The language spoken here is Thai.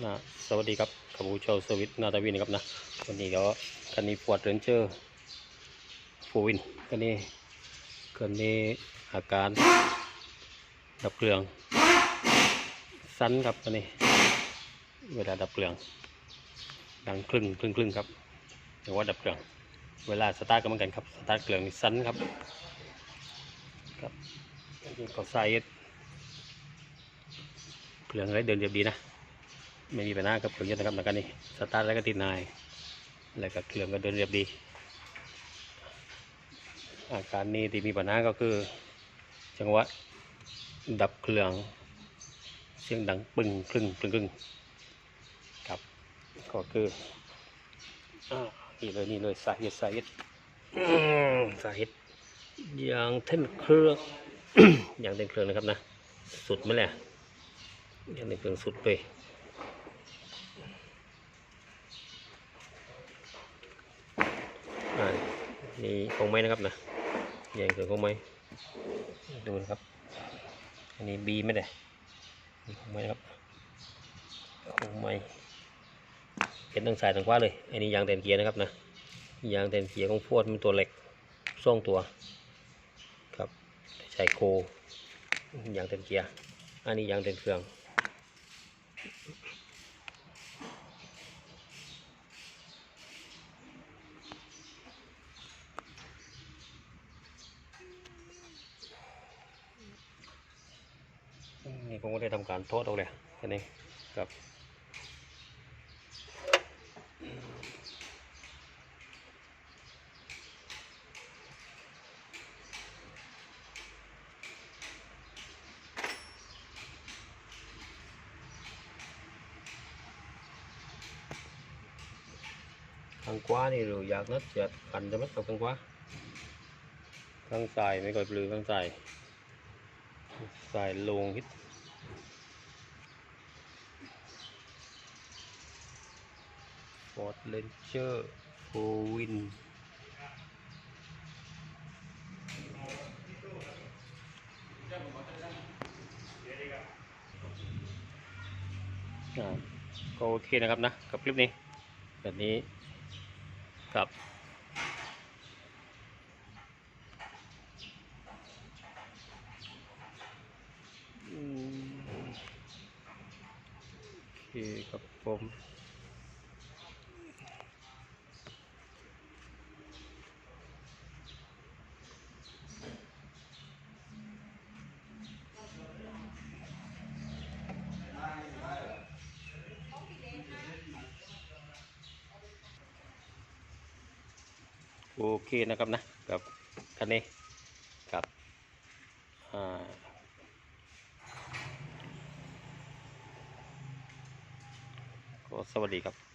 นะสวัสดีครับขบูชาวสวิตนาตาวินครับนะวันนี้ก็คันนี้ฟอร์ดเรนเจอร์โฟวินคันนี้คันนี้อาการดับเครื่องสั้นครับคันนี้ เวลาดับเครื่อง ดังครึ่งครึ่งครึ่งครับเรียกว่าดับเครื่อง เวลาสตาร์ทก็เหมือนกันครับสตาร์ทเครื่องสั้นครับครับจริงๆเขาใส่เครื่องอะไรเดินเรียบดีนะ ไม่มีปัญหากับเครื่องยนต์นะครับแล้วกันนี่สตาร์ทแล้วก็ติดนาย แล้วก็เครื่องก็เดินเรียบดี อาการนี้ที่มีปัญหาก็คือ จังหวะดับเครื่องเสียงดังปึ้งครึ่งปึ้งครึ่งครับก็คืออ่านี่เลยนี่เลยสาเหตุสาเหตุสาเหตุอย่างเท่นเครื่องอย่างเท่นเครื่องนะครับนะสุดไหมแหละอย่างเท่นเครื่องสุดไปา นี่ของไม้นะครับนะใหญ่เกินของไม้ดูนะครับ อันนี้บีไม่ได้นี่ของไม้นะครับของไม้เห็นตั้งสายตั้งขวาเลย อันนี้ยางแตนเกียร์นะครับนะ ยางแตนเกียร์ของฟวดมันตัวเหล็กซ่องตัว ครับใช้โค ยางแตนเกียร์ อันนี้ยางแตนเครื่อง นี่ผมก็ได้ทำการโทษเอาเลยแค่นี้ครับทางขวานี่ราอยากนัดจะขันจะไมัดกับทางขวาข้างซ้ายไม่ก่อยปลือข้างซ้ายซ้ายลงฮิต อร์ดเลนเจอร์โฟวินก็โอเคนะครับนะ กับคลิปนี้ แบบนี้ครับโอเคครับผม โอเคนะครับนะกับคันนี้กับก็สวัสดีครับ